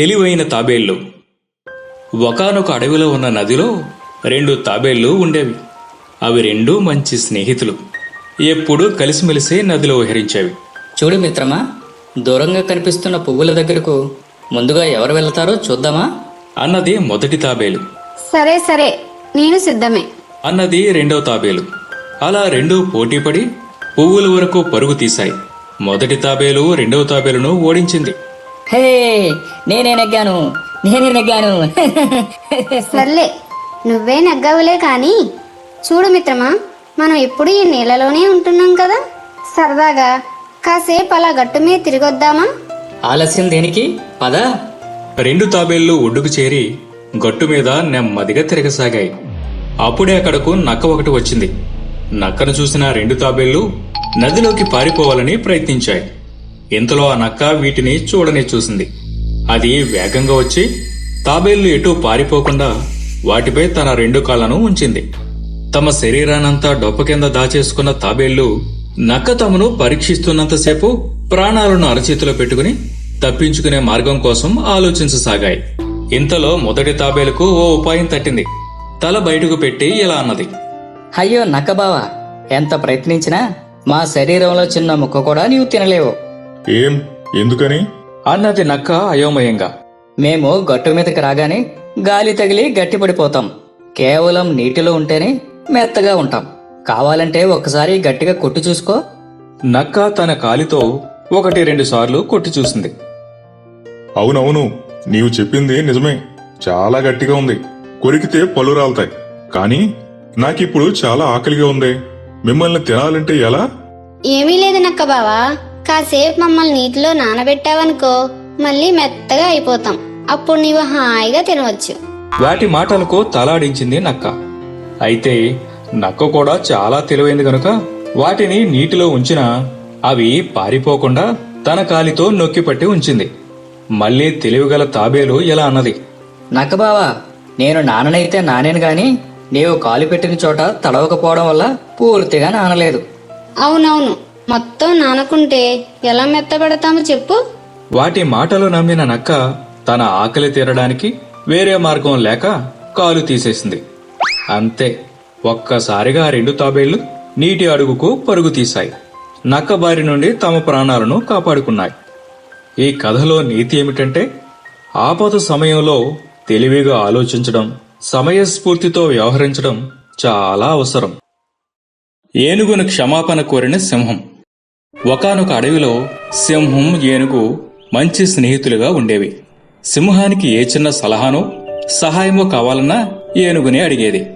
తెలివైన తాబేళ్ళు. ఒకానొక అడవిలో ఉన్న నదిలో రెండు తాబేళ్ళు ఉండేవి. అవి రెండూ మంచి స్నేహితులు. ఎప్పుడూ కలిసిమెలిసి నదిలో విహరించేవి. చూడు మిత్రమా దూరంగా కనిపిస్తున్న పువ్వుల దగ్గరకు ముందుగా ఎవరు వెళ్తారో చూద్దామా? అన్నది మొదటి తాబేలు. సరే సరే నేను సిద్ధమే. అన్నది రెండవ తాబేలు. అలా రెండూ పోటీపడి పువ్వుల వరకు పరుగు తీశాయి. మొదటి తాబేలు రెండవ తాబేలును ఓడించింది. హే నేనే నెగ్గాను నేనే నెగ్గాను. సర్లే నువ్వే నగ్గవులే కానీ చూడు మిత్రమా మనం ఎప్పుడు ఈ నీళ్ళలోనే ఉంటున్నాం కదా? సరదాగా కాసేపు అలా గట్టు మీద తిరిగొద్దామా? ఆలస్యం దేనికి? పదా. రెండు తాబేళ్ళు ఒడ్డుకు చేరి గట్టు మీద నెమ్మదిగా తిరగసాగాయి. అప్పుడే అక్కడకు నక్క ఒకటి వచ్చింది. నక్కను చూసిన రెండు తాబేళ్ళు నదిలోకి పారిపోవాలని ప్రయత్నించాయి. ఇంతలో ఆ నక్క వీటిని చూడని చూసింది. అది వేగంగా వచ్చి తాబేళ్ళు ఎటూ పారిపోకుండా వాటిపై తన రెండు కాళ్ళను ఉంచింది. తమ శరీరానంతా డొప్ప కింద దాచేసుకున్న తాబేళ్ళు నక్క తమను పరీక్షిస్తున్నంతసేపు ప్రాణాలను అరచేతిలో పెట్టుకుని తప్పించుకునే మార్గం కోసం ఆలోచించసాగాయి. ఇంతలో మొదటి తాబేలుకు ఓ ఉపాయం తట్టింది. తల బయటకు పెట్టి ఇలా అన్నది. అయ్యో నక్కబావా ఎంత ప్రయత్నించినా మా శరీరంలో చిన్న ముక్క కూడా నీవు తినలేవు. ఏం? ఎందుకని? అన్నది నక్క అయోమయంగా. మేము గట్టు మీదకి రాగానే గాలి తగిలి గట్టిపడిపోతాం. కేవలం నీటిలో ఉంటేనే మెత్తగా ఉంటాం. కావాలంటే ఒకసారి గట్టిగా కొట్టి చూసుకో. నక్క తన కాలితో ఒకటి రెండు సార్లు కొట్టి చూసింది. అవునవును నీవు చెప్పింది నిజమే. చాలా గట్టిగా ఉంది. కొరికితే పళ్ళు రాలుతాయి. కానీ నాకిప్పుడు చాలా ఆకలిగా ఉంది. మిమ్మల్ని తినాలంటే ఎలా? ఏమీ లేదు నక్క బావా. కాసేపు మమ్మల్ని నీటిలో నానబెట్టావనుకో మళ్ళీ మెత్తగా అయిపోతాం. అప్పుడు నీవు హాయిగా తినవచ్చు. వాటి మాటలకు తలాడించింది నక్క. అయితే నక్క కూడా చాలా తెలివైంది గనుక వాటిని నీటిలో ఉంచినా అవి పారిపోకుండా తన కాలితో నొక్కిపట్టి ఉంచింది. మళ్ళీ తెలివిగల తాబేలు ఇలా అన్నది. నక్కబావా నేను నాననైతే నానేను గాని నీవు కాలు పెట్టిన చోట తడవకపోవడం వల్ల పూర్తిగా నానలేదు. అవునవును. మొత్తం నానకుంటే ఎలా మెత్తబడతామో చెప్పు. వాటి మాటలు నమ్మిన నక్క తన ఆకలి తీరడానికి వేరే మార్గం లేక కాలు తీసేసింది. అంతే ఒక్కసారిగా రెండు తాబేళ్ళు నీటి అడుగుకు పరుగు తీశాయి. నక్క బారి నుండి తమ ప్రాణాలను కాపాడుకున్నాయి. ఈ కథలో నీతి ఏమిటంటే ఆపద సమయంలో తెలివిగా ఆలోచించడం సమయస్ఫూర్తితో వ్యవహరించడం చాలా అవసరం. ఏనుగును క్షమాపణ కోరిన సింహం. ఒకానొక అడవిలో సింహం ఏనుగు మంచి స్నేహితులుగా ఉండేవి. సింహానికి ఏ చిన్న సలహానో సహాయమో కావాలన్నా ఏనుగునే అడిగేది.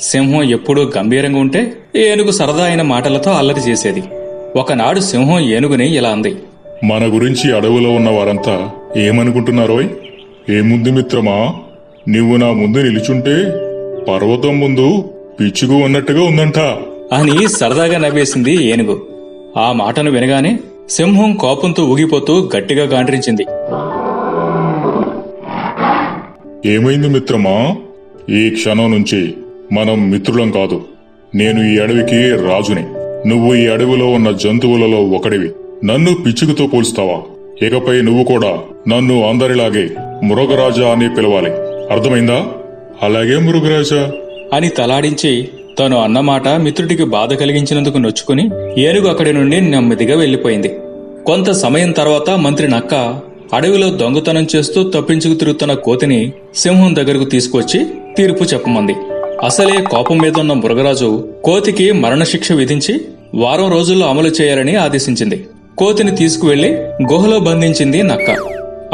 సింహం ఎప్పుడూ గంభీరంగా ఉంటే ఏనుగు సరదా అయిన మాటలతో అల్లరి చేసేది. ఒకనాడు సింహం ఏనుగుని ఇలా అంది. మన గురించి అడవిలో ఉన్న వారంతా ఏమనుకుంటున్నారోయ్? ఏముంది మిత్రమా? నువ్వు నా ముందు నిలుచుంటే పర్వతం ముందు పిచ్చుకు ఉన్నట్టుగా ఉందంట. అని సరదాగా నవ్వేసింది ఏనుగు. ఆ మాటను వినగానే సింహం కోపంతో ఊగిపోతూ గట్టిగా గాండ్రించింది. ఏమైంది మిత్రమా? ఈ క్షణం నుంచి మనం మిత్రులం కాదు. నేను ఈ అడవికి రాజుని. నువ్వు ఈ అడవిలో ఉన్న జంతువులలో ఒకడివి. నన్ను పిచ్చుకతో పోల్స్తావా? ఇకపై నువ్వు కూడా నన్ను అందరిలాగే మృగరాజా అని పిలవాలి. అర్థమైందా? అలాగే మృగరాజా. అని తలాడించి తను అన్నమాట మిత్రుడికి బాధ కలిగించినందుకు నొచ్చుకుని ఏనుగు అక్కడి నుండి నెమ్మదిగా వెళ్ళిపోయింది కొంత సమయం తర్వాత మంత్రి నక్క అడవిలో దొంగతనం చేస్తూ తప్పించుకు తిరుగుతున్న కోతిని సింహం దగ్గరకు తీసుకొచ్చి తీర్పు చెప్పమంది. అసలే కోపం మీద ఉన్న మృగరాజు కోతికి మరణశిక్ష విధించి వారం రోజుల్లో అమలు చేయాలని ఆదేశించింది. కోతిని తీసుకువెళ్ళి గుహలో బంధించింది నక్క.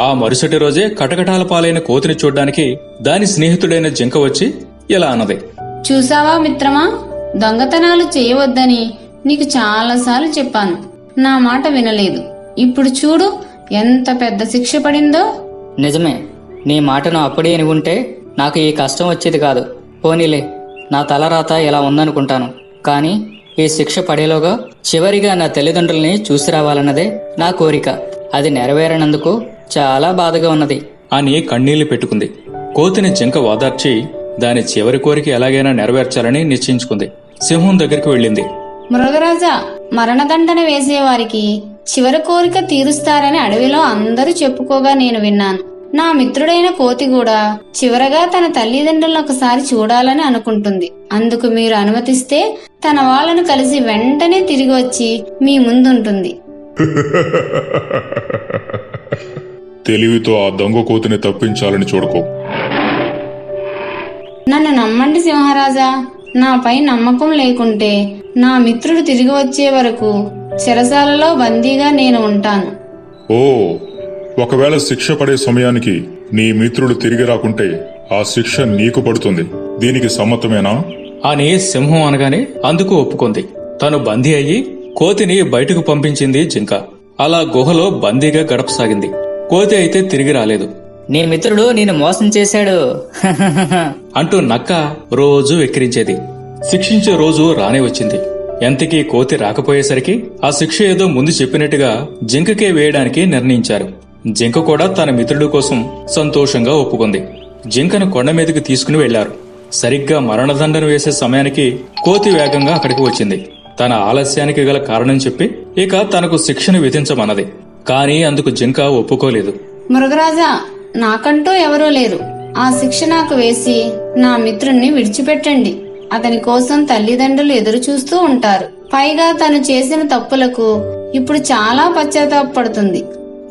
ఆ మరుసటి రోజే కటకటాల పాలైన కోతిని చూడ్డానికి దాని స్నేహితుడైన జింక వచ్చి ఇలా అన్నది. చూసావా మిత్రమా? దొంగతనాలు చేయవద్దని నీకు చాలాసార్లు చెప్పాను. నా మాట వినలేదు. ఇప్పుడు చూడు ఎంత పెద్ద శిక్ష పడిందో. నిజమే. నీ మాటను అప్పుడే ఉంటే నాకు ఈ కష్టం వచ్చేది కాదు. పోనీలే నా తలరాత ఇలా ఉందనుకుంటాను. కానీ ఈ శిక్ష పడేలోగా చివరిగా నా తల్లిదండ్రుల్ని చూసి రావాలన్నదే నా కోరిక. అది నెరవేరనందుకు చాలా బాధగా ఉన్నది. అని కన్నీళ్ళు పెట్టుకుంది. కోతిని జింక ఓదార్చి దాని చివరి కోరిక ఎలాగైనా నెరవేర్చాలని నిశ్చయించుకుంది. సింహం దగ్గరికి వెళ్ళింది. మృగరాజా మరణదండన వేసేవారికి చివరి కోరిక తీరుస్తారని అడవిలో అందరూ చెప్పుకోగా నేను విన్నాను. నా మిత్రుడైన కోతి కూడా చివరగా తన తల్లిదండ్రులను ఒకసారి చూడాలని అనుకుంటుంది. అందుకు మీరు అనుమతిస్తే తన వాళ్ళను కలిసి వెంటనే తిరిగి వచ్చి మీ ముందుంటుంది. తెలివితో ఆ దొంగ కోతిని తప్పించాలని చూడకు. నన్ను నమ్మండి సింహరాజా. నాపై నమ్మకం లేకుంటే నా మిత్రుడు తిరిగి వచ్చే వరకు చెరసాలలో బందీగా నేను ఉంటాను. ఓ ఒకవేళ శిక్ష పడే సమయానికి నీ మిత్రుడు తిరిగి రాకుంటే ఆ శిక్ష నీకు పడుతుంది. దీనికి సమ్మతమేనా? అని సింహం అనగానే అందుకు ఒప్పుకుంది. తను బందీ అయ్యి కోతిని బయటకు పంపించింది జింక. అలా గుహలో బందీగా గడపసాగింది. కోతి అయితే తిరిగి రాలేదు. నీ మిత్రుడు నేను మోసం చేశాడు. అంటూ నక్క రోజు వెక్కిరించేది. శిక్షించే రోజు రానే వచ్చింది. ఎంతకీ కోతి రాకపోయేసరికి ఆ శిక్ష ఏదో ముందు చెప్పినట్టుగా జింకకే వేయడానికి నిర్ణయించారు. జింక కూడా తన మిత్రుడి కోసం సంతోషంగా ఒప్పుకుంది. జింకను కొండ మీదకి తీసుకుని వెళ్ళారు సరిగ్గా మరణదండన వేసే సమయానికి కోతి వేగంగా అక్కడికి వచ్చింది. తన ఆలస్యానికి గల కారణం చెప్పి ఇక తనకు శిక్షను విధించమన్నది. కానీ అందుకు జింక ఒప్పుకోలేదు. మృగరాజా నాకంటూ ఎవరూ లేరు. ఆ శిక్ష నాకు వేసి నా మిత్రుణ్ణి విడిచిపెట్టండి. అతని కోసం తల్లిదండ్రులు ఎదురు చూస్తూ ఉంటారు. పైగా తను చేసిన తప్పులకు ఇప్పుడు చాలా పశ్చాత్తాపడుతుంది.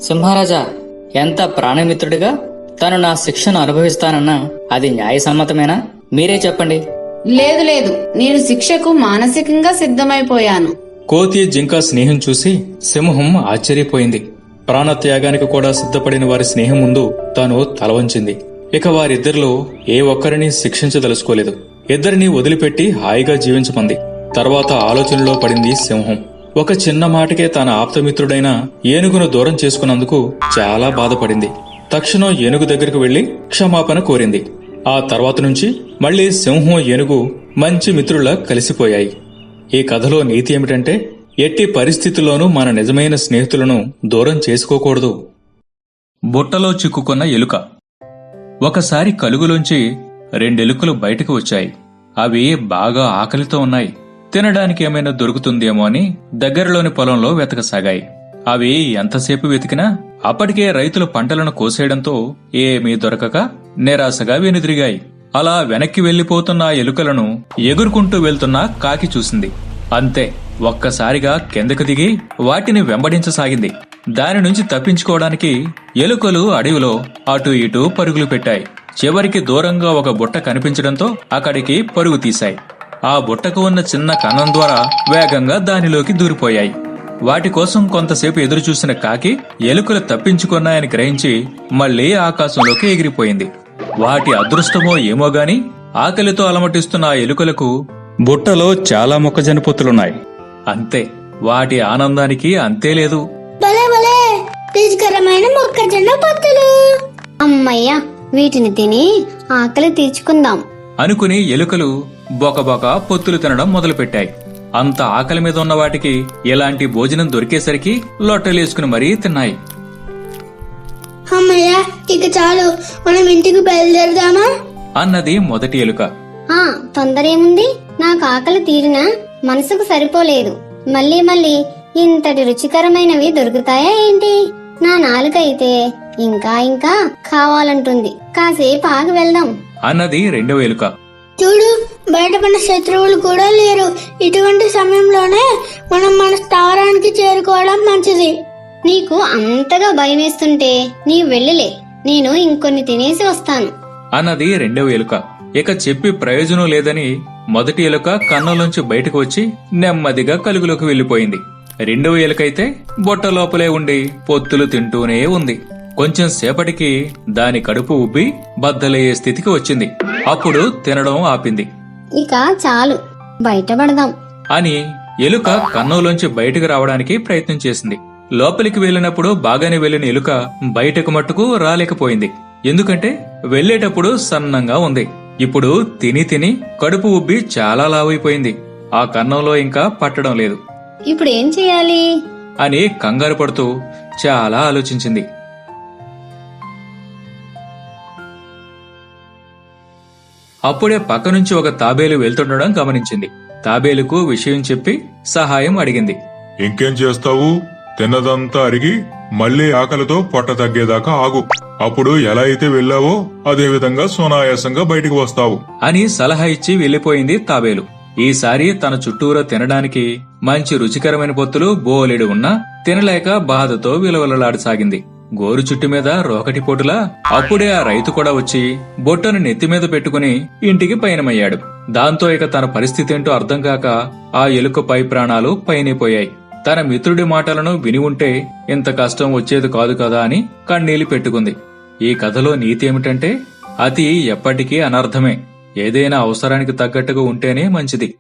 సింహరాజా ఎంత ప్రాణమిత్రుడిగా? తను నా శిక్షను అనుభవిస్తానన్నా అది న్యాయసమ్మతమేనా? మీరే చెప్పండి. లేదు లేదు. నేను శిక్షకు మానసికంగా సిద్ధమైపోయాను. కోతి జింక స్నేహం చూసి సింహం ఆశ్చర్యపోయింది. ప్రాణత్యాగానికి కూడా సిద్ధపడిన వారి స్నేహం ముందు తాను తలవంచింది ఇక వారిద్దరిలో ఏ ఒక్కరిని శిక్షించదలుచుకోలేదు. ఇద్దరిని వదిలిపెట్టి హాయిగా జీవించమంది. తర్వాత ఆలోచనలో పడింది సింహం. ఒక చిన్న మాటకే తన ఆప్తమిత్రుడైన ఏనుగును దూరం చేసుకున్నందుకు చాలా బాధపడింది. తక్షణం ఏనుగు దగ్గరకు వెళ్ళి క్షమాపణ కోరింది. ఆ తర్వాత నుంచి మళ్ళీ సింహం ఏనుగు మంచి మిత్రులా కలిసిపోయాయి. ఈ కథలో నీతి ఏమిటంటే ఎట్టి పరిస్థితుల్లోనూ మన నిజమైన స్నేహితులను దూరం చేసుకోకూడదు. బుట్టలో చిక్కుకున్న ఎలుక. ఒకసారి కలుగులోంచి రెండెలుకలు బయటకు వచ్చాయి. అవి బాగా ఆకలితో ఉన్నాయి. తినడానికి ఏమైనా దొరుకుతుందేమో అని దగ్గరలోని పొలంలో వెతకసాగాయి. అవి ఎంతసేపు వెతికినా అప్పటికే రైతులు పంటలను కోసేయడంతో ఏమీ దొరకక నిరాశగా వెనుదిరిగాయి. అలా వెనక్కి వెళ్ళిపోతున్న ఎలుకలను ఎగురుకుంటూ వెళ్తున్న కాకి చూసింది. అంతే. ఒక్కసారిగా కిందకు దిగి వాటిని వెంబడించసాగింది. దాని నుంచి తప్పించుకోవడానికి ఎలుకలు అడవిలో అటు ఇటు పరుగులు పెట్టాయి. చివరికి దూరంగా ఒక బుట్ట కనిపించడంతో అక్కడికి పరుగు తీశాయి. ఆ బుట్టకు ఉన్న చిన్న కన్నం ద్వారా వేగంగా దానిలోకి దూరిపోయాయి. వాటి కోసం కొంతసేపు ఎదురుచూసిన కాకి ఎలుకలు తప్పించుకున్నాయని గ్రహించి మళ్ళీ ఆకాశంలోకి ఎగిరిపోయింది. వాటి అదృష్టమో ఏమో గాని ఆకలితో అలమటిస్తున్న ఆ ఎలుకలకు బుట్టలో చాలా మొక్కజొన్న పొత్తులున్నాయి అంతే. వాటి ఆనందానికి అంతే లేదు. భలే భలే. రుచికరమైన మొక్కజొన్న పొత్తులు. అమ్మయ్యా వీటిని తిని ఆకలి తీర్చుకుందాం. అనుకుని ఎలుకలు బొకబొక పొత్తులు తినడం మొదలుపెట్టాయి. అంత ఆకలి మీద ఉన్న వాటికి ఎలాంటి భోజనం దొరికేసరికి లొట్టలేసుకుని మరీ తిన్నాయి. అమ్మయ్య ఇక చాలు. మనం ఇంటికి బయలుదేరదామా? అన్నది మొదటి ఎలుక. ఆ తొందర ఏముంది నాకు ఆకలి తీరినా? మనసుకు సరిపోలేదు. మళ్ళీ మళ్ళీ ఇంతటి రుచికరమైనవి దొరుకుతాయా ఏంటి? నా నాలుక అయితే ఇంకా ఇంకా కావాలంటుంది. కాసేపు ఆగి వెళ్దాం. అన్నది రెండవ ఎలుక. చూడు బయట మన శత్రువులు కూడా లేరు. ఇటువంటి సమయంలోనే మనం మన స్థావరానికి చేరుకోవడం మంచిది. నీకు అంతగా భయమేస్తుంటే నీ వెళ్ళిలే. నేను ఇంకొన్ని తినేసి వస్తాను. అన్నది రెండవ ఎలుక. ఇక చెప్పి ప్రయోజనం లేదని మొదటి ఎలుక కన్నులోంచి బయటకు వచ్చి నెమ్మదిగా కలుగులోకి వెళ్ళిపోయింది రెండవ ఎలుకైతే బొట్ట లోపలే ఉండి పొత్తులు తింటూనే ఉంది. కొంచెం సేపటికి దాని కడుపు ఉబ్బి బద్దలయ్యే స్థితికి వచ్చింది. అప్పుడు తినడం ఆపింది. ఇక చాలు బయటపడదాం. అని ఎలుక కన్నులోంచి బయటకు రావడానికి ప్రయత్నం చేసింది. లోపలికి వెళ్ళినప్పుడు బాగానే వెళ్ళిన ఎలుక బయటకు మట్టుకు రాలేకపోయింది. ఎందుకంటే వెళ్ళేటప్పుడు సన్నంగా ఉంది. ఇప్పుడు తిని తిని కడుపు ఉబ్బి చాలా లావైపోయింది. ఆ కన్నంలో ఇంకా పట్టడం లేదు. ఇప్పుడు ఏం చేయాలి? అని కంగారు పడుతూ చాలా ఆలోచించింది. అప్పుడే పక్క నుంచి ఒక తాబేలు వెళ్తుండడం గమనించింది. తాబేలుకు విషయం చెప్పి సహాయం అడిగింది. ఇంకేం చేస్తావు? తిన్నదంతా అరిగి మళ్ళీ ఆకలితో పొట్ట తగ్గేదాకా ఆగు. అప్పుడు ఎలా అయితే వెళ్ళావో అదే విధంగా సునాయాసంగా బయటికి వస్తావు. అని సలహా ఇచ్చి వెళ్ళిపోయింది తాబేలు. ఈసారి తన చుట్టూరా తినడానికి మంచి రుచికరమైన పొత్తులు బోలెడు ఉన్నా తినలేక బాధతో విలవలలాడసాగింది. గోరు చుట్టు మీద రోకటి పోటులా అప్పుడే ఆ రైతు కూడా వచ్చి బొట్టను నెత్తి మీద పెట్టుకుని ఇంటికి పయనమయ్యాడు. దాంతో ఇక తన పరిస్థితి ఏంటో అర్థం కాక ఆ ఎలుక పై ప్రాణాలు పైనైపోయాయి తన మిత్రుడి మాటలను విని ఉంటే ఇంత కష్టం వచ్చేది కాదు కదా అని కన్నీళ్ళు పెట్టుకుంది. ఈ కథలో నీతి ఏమిటంటే అతి ఎప్పటికీ అనర్థమే. ఏదైనా అవసరానికి తగ్గట్టుగా ఉంటేనే మంచిది.